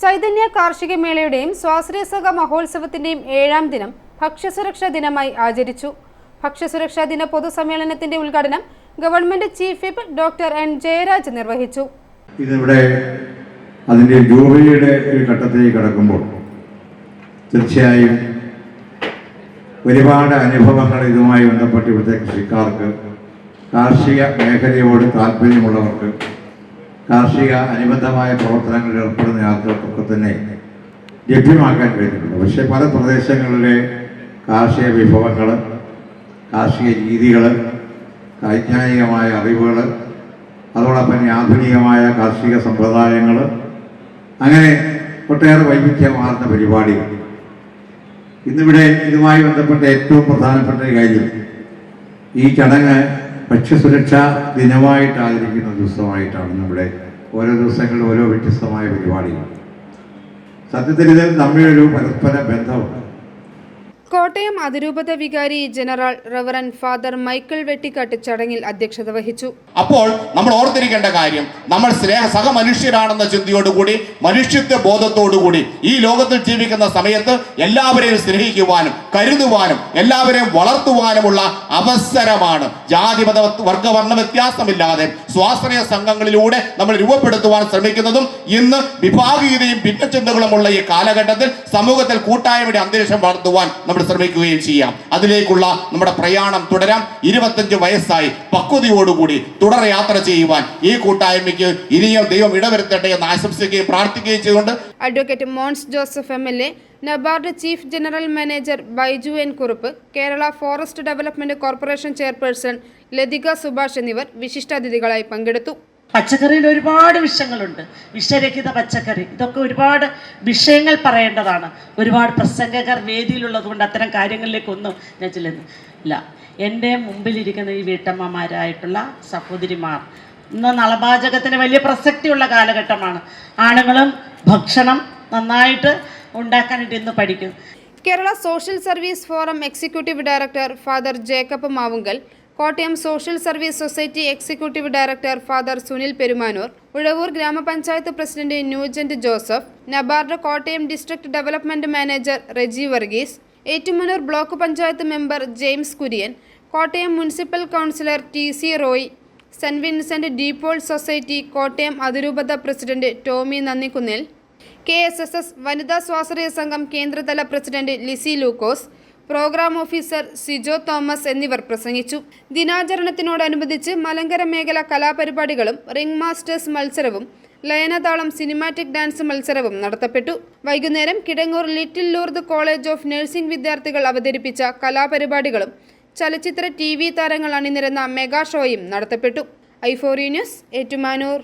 ചൈതന്യ കാർഷിക മേളയുടെയും സ്വാശ്രയസക മഹോത്സവത്തിന്റെയും ഏഴാം ദിനം ഭക്ഷ്യസുരക്ഷാ ദിനമായി ആചരിച്ചു. ഭക്ഷ്യസുരക്ഷാ ദിന പൊതുസമ്മേളനത്തിന്റെ ഉദ്ഘാടനം government chief whip doctor N Jayaraj നിർവഹിച്ചു. ഇതിവിടെ അതിന്റെ ജൂബിലിയുടെ ഒരു ഘട്ടത്തിലേക്ക് കടക്കുമ്പോൾ തീർച്ചയായും ഒരുപാട് അനുഭവങ്ങൾ ഇതുമായി ബന്ധപ്പെട്ട് ഇവിടുത്തെ കൃഷിക്കാർക്ക് കാർഷിക മേഖലയോട് താല്പര്യമുള്ളവർക്ക് കാർഷിക അനുബന്ധമായ പ്രവർത്തനങ്ങളിൽ ഏർപ്പെടുന്ന ആളുകൾക്കൊക്കെ തന്നെ ലഭ്യമാക്കാൻ കഴിഞ്ഞിട്ടുണ്ട്. പക്ഷേ പല പ്രദേശങ്ങളിലെ കാർഷിക വിഭവങ്ങൾ കാർഷിക രീതികൾ വൈജ്ഞാനികമായ അറിവുകൾ അതോടൊപ്പം ആധുനികമായ കാർഷിക സമ്പ്രദായങ്ങൾ അങ്ങനെ ഒട്ടേറെ വൈവിധ്യമാർന്ന പരിപാടികൾ. ഇന്നിവിടെ ഇതുമായി ബന്ധപ്പെട്ട ഏറ്റവും പ്രധാനപ്പെട്ട കാര്യം ഈ ചടങ്ങ് ഭക്ഷ്യസുരക്ഷാ ദിനമായിട്ട് ആചരിക്കുന്ന ദിവസമായിട്ടാണ് നമ്മുടെ ഓരോ ദിവസങ്ങളിലും ഓരോ വ്യത്യസ്തമായ പരിപാടികൾ. സത്യത്തിൽ ഇത് തമ്മിലൊരു പരസ്പര ബന്ധമുണ്ട് കോട്ടയം അതിരൂപത വികാരി general reverend father Michael Vettikattu ചടങ്ങിൽ അധ്യക്ഷത വഹിച്ചു. അപ്പോൾ നമ്മൾ ഓർത്തിരിക്കേണ്ട കാര്യം നമ്മൾ സ്നേഹ സഹമനുഷ്യരാണെന്ന ചിന്തയോടുകൂടി മനുഷ്യത്വ ബോധത്തോടുകൂടി ഈ ലോകത്തിൽ ജീവിക്കുന്ന സമയത്ത് എല്ലാവരെയും സ്നേഹിക്കുവാനും കരുതുവാനും എല്ലാവരെയും വളർത്തുവാനുമുള്ള അവസരമാണ്. ജാതി മത വർഗവർണ വ്യത്യാസമില്ലാതെ സ്വാശ്രയ സംഘങ്ങളിലൂടെ നമ്മൾ രൂപപ്പെടുത്തുവാൻ ശ്രമിക്കുന്നതും ഇന്ന് വിഭാഗീയതയും ഭിന്നചിന്തകളുമുള്ള ഈ കാലഘട്ടത്തിൽ സമൂഹത്തിൽ കൂട്ടായ്മയുടെ അന്തരീക്ഷം വളർത്തുവാൻ നമ്മൾ ശ്രമിക്കുകയും ചെയ്യാം. അതിലേക്കുള്ള നമ്മുടെ പ്രയാണം തുടരാം. ഇരുപത്തഞ്ച് വയസ്സായി പക്വതയോടുകൂടി തുടർ യാത്ര ചെയ്യുവാൻ ഈ കൂട്ടായ്മയ്ക്ക് ഇനിയും ദൈവം ഇടവരുത്തട്ടെ എന്ന് ആശംസിക്കുകയും പ്രാർത്ഥിക്കുകയും ചെയ്തുകൊണ്ട് advocate Mons Joseph M L A NABARD chief general manager Baiju N Kurup Kerala forest development corporation chairperson Lathika Subhash എന്നിവർ വിശിഷ്ടാതിഥികളായി പങ്കെടുത്തു. പച്ചക്കറിയിൽ ഒരുപാട് വിഷങ്ങളുണ്ട് വിഷരഹിത പച്ചക്കറി. ഇതൊക്കെ ഒരുപാട് വിഷയങ്ങൾ പറയേണ്ടതാണ്. ഒരുപാട് പ്രസംഗകർ വേദിയിലുള്ളത് കൊണ്ട് അത്തരം കാര്യങ്ങളിലേക്കൊന്നും ഞാൻ ചെല്ലുന്നു ഇല്ല. എന്റെ മുമ്പിലിരിക്കുന്ന ഈ വീട്ടമ്മമാരായിട്ടുള്ള സഹോദരിമാർ. ഇന്ന് നളപാചകത്തിന് വലിയ പ്രസക്തിയുള്ള കാലഘട്ടമാണ്. ആണുങ്ങളും ഭക്ഷണം നന്നായിട്ട് ഉണ്ടാക്കാനായിട്ട് ഇന്ന് പഠിക്കും. Kerala social service forum executive director father Jacob Mavunkal Kottayam social service society executive director father Sunil Perumanoor Uzhavoor ഗ്രാമപഞ്ചായത്ത് president Nugent Joseph NABARD Kottayam district development manager Reji Varghese Ettumanoor block panchayat member James Kurian Kottayam municipal councillor T C Roy saint Vincent de Paul society Kottayam അതിരൂപത president Tommy Nandikunnil K S S S വനിതാ സ്വാശ്രയ സംഘം കേന്ദ്രതല president Lissy Lukose programme officer Sijo Thomas എന്നിവർ പ്രസംഗിച്ചു. ദിനാചരണത്തിനോടനുബന്ധിച്ച് മലങ്കര മേഖല കലാപരിപാടികളും ring masters മത്സരവും ലയനതാളം cinematic dance മത്സരവും നടത്തപ്പെട്ടു. വൈകുന്നേരം Kidangoor little Lourdes college of nursing വിദ്യാർത്ഥികൾ അവതരിപ്പിച്ച കലാപരിപാടികളും ചലച്ചിത്ര ടി വി താരങ്ങൾ അണിനിരന്ന മെഗാ ഷോയും നടത്തപ്പെട്ടു. ഐഫോറി ന്യൂസ് ഏറ്റുമാനൂർ.